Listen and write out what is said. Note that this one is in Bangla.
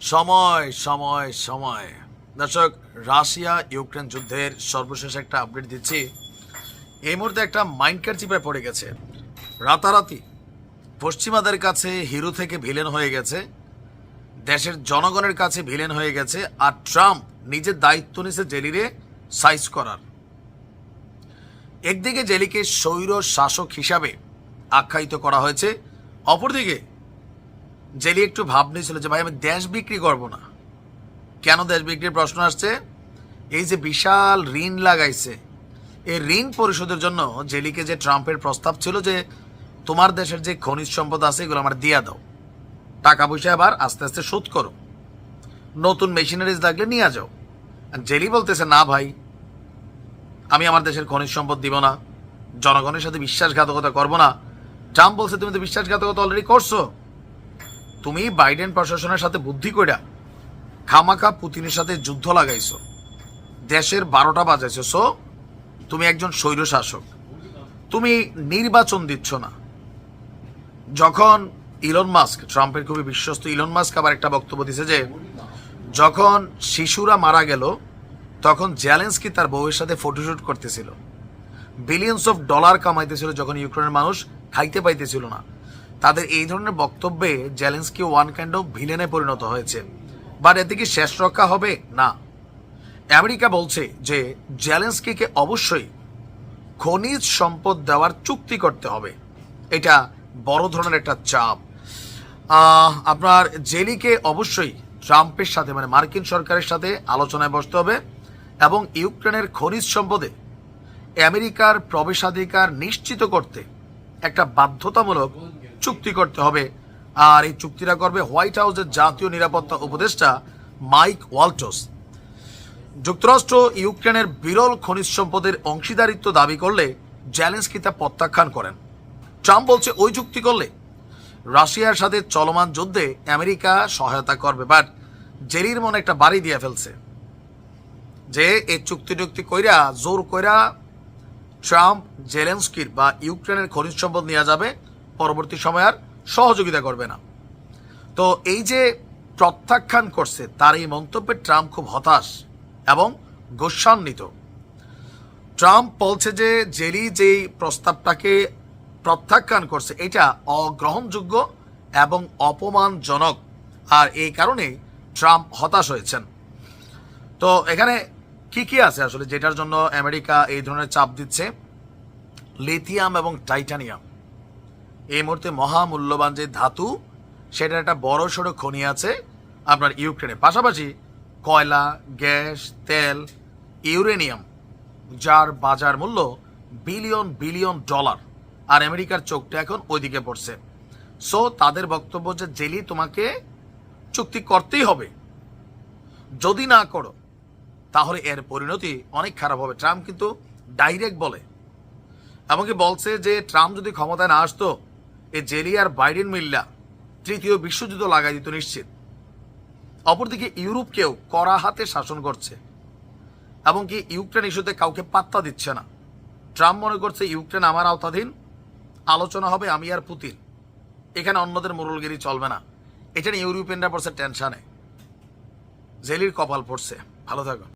সময় সময় সময়। দর্শক, রাশিয়া, ইউক্রেন যুদ্ধের সর্বশেষ একটা আপডেট দিচ্ছি। এই মুহূর্তে একটা মাইন্ড চিপায় পড়ে গেছে। রাতারাতি পশ্চিমাদের কাছে হিরো থেকে ভিলেন হয়ে গেছে। দেশের জনগণের কাছে ভিলেন হয়ে গেছে আর ট্রাম্প নিজের দায়িত্ব নিছে জেলিরে সাইজ করার। একদিকে জেলিকে স্বৈর শাসক হিসাবে আখ্যায়িত করা হয়েছে, অপরদিকে জেলি একটু ভাব নিয়েছিল যে, ভাই, আমি দেশ বিক্রি করব না। কেন দেশ বিক্রির প্রশ্ন আসছে? এই যে বিশাল ঋণ লাগাইছে, এই ঋণ পরিশোধের জন্য জেলিকে যে ট্রাম্পের প্রস্তাব ছিল যে, তোমার দেশের যে খনিজ সম্পদ আছে, এগুলো আমার দিয়ে দাও। টাকা পয়সা আবার আস্তে আস্তে শোধ করো। নতুন মেশিনারিজ লাগলে নিয়ে যাও। জেলি বলতেছে, না ভাই, আমি আমার দেশের খনিজ সম্পদ দিব না। জনগণের সাথে বিশ্বাসঘাতকতা করব না। ট্রাম্প বলছে, তুমি তো বিশ্বাসঘাতকতা অলরেডি করছ। তুমি বাইডেন প্রশাসনের সাথে বুদ্ধি কইরা খামাখা পুতিনের সাথে যুদ্ধ লাগাইছো। দেশের বারোটা বাজাইছো। সো তুমি একজন স্বৈর শাসক। তুমি নির্বাচন দিচ্ছ না। যখন ইলন মাস্ক, ট্রাম্পের খুবই বিশ্বস্ত ইলন মাস্ক আবার একটা বক্তব্য দিছে যে, যখন শিশুরা মারা গেল, তখন জ্যালেন্সকি তার বউয়ের সাথে ফটোশুট করতেছিল। বিলিয়ন্স অফ ডলার কামাইতেছিল যখন ইউক্রেনের মানুষ খাইতে পাইতেছিল না। তাদের এই ধরনের বক্তব্যে জ্যালেন্সকি ওয়ান কাইন্ড অফ ভিলেনে পরিণত হয়েছে। বাট এতে কি শেষ রক্ষা হবে? না। আমেরিকা বলছে যে জ্যালেন্সকিকে অবশ্যই খনিজ সম্পদ দেওয়ার চুক্তি করতে হবে। এটা বড় ধরনের একটা চাপ। আপনার জেলিকে অবশ্যই ট্রাম্পের সাথে মানে মার্কিন সরকারের সাথে আলোচনায় বসতে হবে এবং ইউক্রেনের খনিজ সম্পদে আমেরিকার প্রবেশাধিকার নিশ্চিত করতে একটা বাধ্যতামূলক চুক্তি করতে হবে। আর এই চুক্তিটা করবে হোয়াইট হাউসের জাতীয় নিরাপত্তা উপদেষ্টা মাইক ওয়ালটস। যুক্তরাষ্ট্র ইউক্রেনের বিরল খনিজ সম্পদের অংশীদারিত্ব দাবি করলে জ্যালেন্সকি তা প্রত্যাখ্যান করেন। ট্রাম্প বলছে, ওই চুক্তি করলে রাশিয়ার সাথে চলমান যুদ্ধে আমেরিকা সহায়তা করবে, বাট জেরির মনে একটা বাড়ি দিয়ে ফেলছে যে এই চুক্তি টুক্তি কইরা জোর কইরা ট্রাম্প, জেলেন্সকির বা ইউক্রেনের খনিজ সম্পদ নেওয়া যাবে, পরবর্তী সময় আর সহযোগিতা করবে না। তো এই যে প্রত্যাখ্যান করছে, তার এই মন্তব্যে ট্রাম্প খুব হতাশ এবং গোস্বান্বিত। ট্রাম্প বলছে যে জেরি যেই প্রস্তাবটাকে প্রত্যাখ্যান করছে, এটা অগ্রহণযোগ্য এবং অপমানজনক। আর এই কারণে ট্রাম্প হতাশ হয়েছেন। তো এখানে কি কি আছে আসলে যেটার জন্য আমেরিকা এই ধরনের চাপ দিচ্ছে? লিথিয়াম এবং টাইটানিয়াম। এই মুহূর্তে মহামূল্যবান যে ধাতু, সেটার একটা বড় সড়ো খনি আছে আপনার ইউক্রেনে। পাশাপাশি কয়লা, গ্যাস, তেল, ইউরেনিয়াম, যার বাজার মূল্য বিলিয়ন বিলিয়ন ডলার, আর আমেরিকার চোখটা এখন ওইদিকে পড়ছে। সো, তাদের বক্তব্য যে জেলি তোমাকে চুক্তি করতেই হবে। যদি না করো তাহলে এর পরিণতি অনেক খারাপ হবে। ট্রাম্প কিন্তু ডাইরেক্ট বলে। এমনকি বলছে যে ট্রাম্প যদি ক্ষমতায় না আসতো, এ জেলি আর বাইডেন মিল্লা তৃতীয় বিশ্বযুদ্ধ লাগাই দিত নিশ্চিত। অপরদিকে ইউরোপকেও কড়া হাতে শাসন করছে। এমনকি ইউক্রেন ইস্যুতে কাউকে পাত্তা দিচ্ছে না। ট্রাম্প মনে করছে, ইউক্রেন আমার আওতাধীন, আলোচনা হবে আমি আর পুতিন। এখানে অন্যদের মুরলগিরি চলবে না। এটা নিয়ে ইউরোপিয়ানরা পড়ছে টেনশানে। জেলির কপাল পড়ছে। ভালো থাকো।